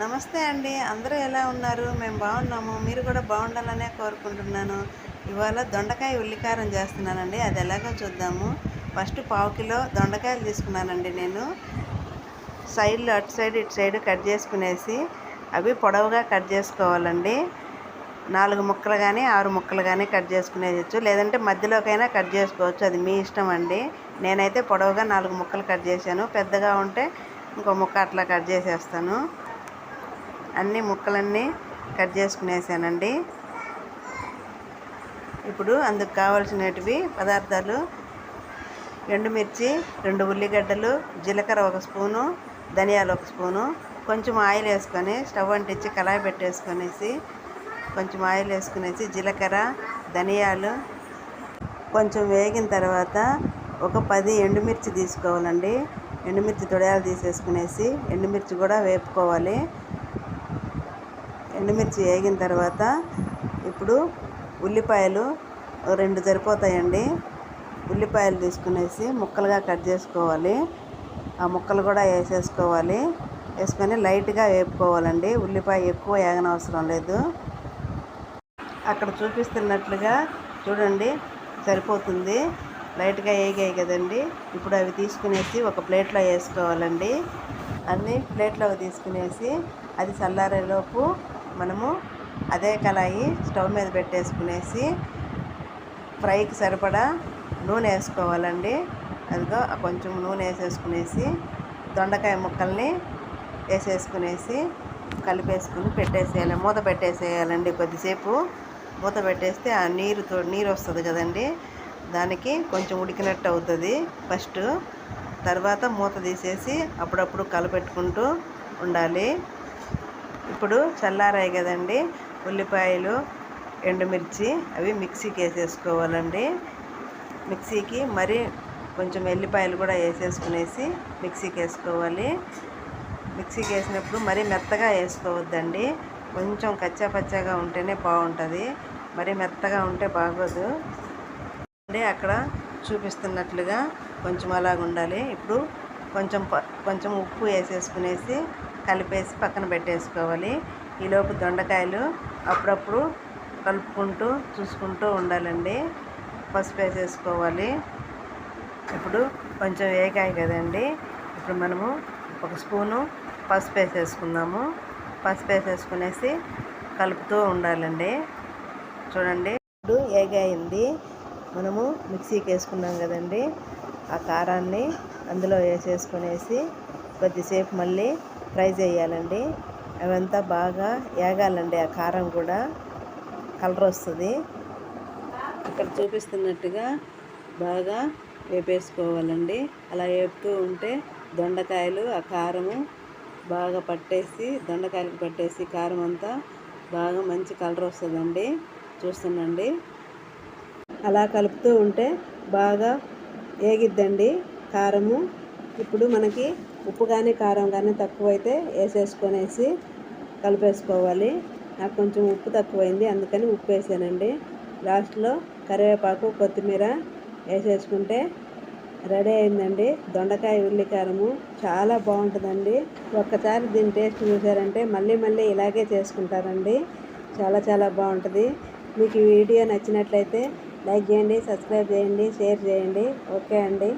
నమస్తే అండి. అందరూ ఎలా ఉన్నారు? మేము బాగున్నాము. మీరు కూడా బాగుండాలనే కోరుకుంటున్నాను. ఇవాళ దొండకాయ ఉల్లికారం చేస్తున్నానండి. అది ఎలాగో చూద్దాము. ఫస్ట్ పావు కిలో దొండకాయలు తీసుకున్నానండి నేను. సైడ్లో అటు సైడ్ ఇటు సైడ్ కట్ చేసుకునేసి అవి పొడవుగా కట్ చేసుకోవాలండి. నాలుగు ముక్కలు కానీ ఆరు ముక్కలు కానీ కట్ చేసుకునేయచ్చు. లేదంటే మధ్యలోకైనా కట్ చేసుకోవచ్చు. అది మీ ఇష్టం అండి. నేనైతే పొడవుగా నాలుగు ముక్కలు కట్ చేశాను. పెద్దగా ఉంటే ఇంకో ముక్క అట్లా కట్ చేసేస్తాను. అన్ని ముక్కలన్నీ కట్ చేసుకునేసానండి. ఇప్పుడు అందుకు కావాల్సినటివి పదార్థాలు ఎండుమిర్చి రెండు ఉల్లిగడ్డలు జీలకర్ర ఒక స్పూను ధనియాలు ఒక స్పూను కొంచెం ఆయిల్ వేసుకొని స్టవ్ అంటించి కళాయి పెట్టేసుకొనేసి కొంచెం ఆయిల్ వేసుకునేసి జీలకర్ర ధనియాలు కొంచెం వేగిన తర్వాత ఒక పది ఎండుమిర్చి తీసుకోవాలండి. ఎండుమిర్చి తొడయాలు తీసేసుకునేసి ఎండుమిర్చి కూడా వేపుకోవాలి. ఎండుమిర్చి వేగిన తర్వాత ఇప్పుడు ఉల్లిపాయలు రెండు సరిపోతాయండి. ఉల్లిపాయలు తీసుకునేసి ముక్కలుగా కట్ చేసుకోవాలి. ఆ ముక్కలు కూడా వేసేసుకోవాలి. వేసుకొని లైట్గా వేపుకోవాలండి. ఉల్లిపాయ ఎక్కువ వేగనవసరం లేదు. అక్కడ చూపిస్తున్నట్లుగా చూడండి సరిపోతుంది. లైట్గా వేగాయి కదండి. ఇప్పుడు అవి తీసుకునేసి ఒక ప్లేట్లో వేసుకోవాలండి. అన్నీ ప్లేట్లోకి తీసుకునేసి అది చల్లారేలోపు మనము అదే కళాయి స్టవ్ మీద పెట్టేసుకునేసి ఫ్రైకి సరిపడా నూనె వేసుకోవాలండి. అదిగో కొంచెం నూనె వేసేసుకునేసి దొండకాయ ముక్కల్ని వేసేసుకునేసి కలిపేసుకుని పెట్టేసేయాలి. మూత పెట్టేసేయాలండి కొద్దిసేపు. మూత పెట్టేస్తే ఆ నీరు నీరు వస్తుంది కదండి. దానికి కొంచెం ఉడికినట్టు అవుతుంది ఫస్ట్. తర్వాత మూత తీసేసి అప్పుడప్పుడు కలపెట్టుకుంటూ ఉండాలి. ఇప్పుడు చల్లారాయి కదండి. ఉల్లిపాయలు ఎండుమిర్చి అవి మిక్సీకి వేసేసుకోవాలండి మిక్సీకి మరి కొంచెం ఎల్లిపాయలు కూడా వేసేసుకునేసి మిక్సీకి వేసుకోవాలి మిక్సీకి వేసినప్పుడు మరీ మెత్తగా వేసుకోవద్దండి. కొంచెం కచ్చా పచ్చాగా ఉంటేనే బాగుంటుంది. మరీ మెత్తగా ఉంటే బాగోదు. అంటే అక్కడ చూపిస్తున్నట్లుగా కొంచెం అలాగ ఉండాలి ఇప్పుడు కొంచెం కొంచెం ఉప్పు వేసేసుకునేసి కలిపేసి పక్కన పెట్టేసుకోవాలి. ఈలోపు దొండకాయలు అప్పుడప్పుడు కలుపుకుంటూ చూసుకుంటూ ఉండాలండి. పసుపు వేసేసుకోవాలి. ఇప్పుడు కొంచెం వేగాయి కదండి. ఇప్పుడు మనము ఒక స్పూను పసుపు వేసేసుకుందాము. పసుపు వేసేసుకునేసి కలుపుతూ ఉండాలండి. చూడండి. ఇప్పుడు ఏగాయింది మనము మిక్సీకి వేసుకున్నాం కదండి. ఆ కారాన్ని అందులో వేసేసుకునేసి కొద్దిసేపు మళ్ళీ ఫ్రై చేయాలండి. అవంతా బాగా ఏగాలండి. ఆ కారం కూడా కలర్ వస్తుంది. ఇక్కడ చూపిస్తున్నట్టుగా బాగా వేపేసుకోవాలండి. అలా వేపుతూ ఉంటే దొండకాయలు ఆ కారము బాగా పట్టేసి దొండకాయలకు పట్టేసి కారం అంతా బాగా మంచి కలర్ వస్తుందండి. చూస్తుండండి అలా కలుపుతూ ఉంటే బాగా ఏగిద్దండి కారము. ఇప్పుడు మనకి ఉప్పు కానీ కారం కానీ తక్కువైతే వేసేసుకొనేసి కలిపేసుకోవాలి. నాకు కొంచెం ఉప్పు తక్కువైంది అందుకని ఉప్పు వేసానండి. లాస్ట్లో కరివేపాకు కొత్తిమీర వేసేసుకుంటే రెడీ అయిందండి. దొండకాయ ఉల్లికారము చాలా బాగుంటుందండి. ఒక్కసారి దీని టేస్ట్ చూసారంటే మళ్ళీ మళ్ళీ ఇలాగే చేసుకుంటారండి. చాలా చాలా బాగుంటుంది. మీకు ఈ వీడియో నచ్చినట్లయితే లైక్ చేయండి సబ్స్క్రైబ్ చేయండి షేర్ చేయండి. ఓకే అండి.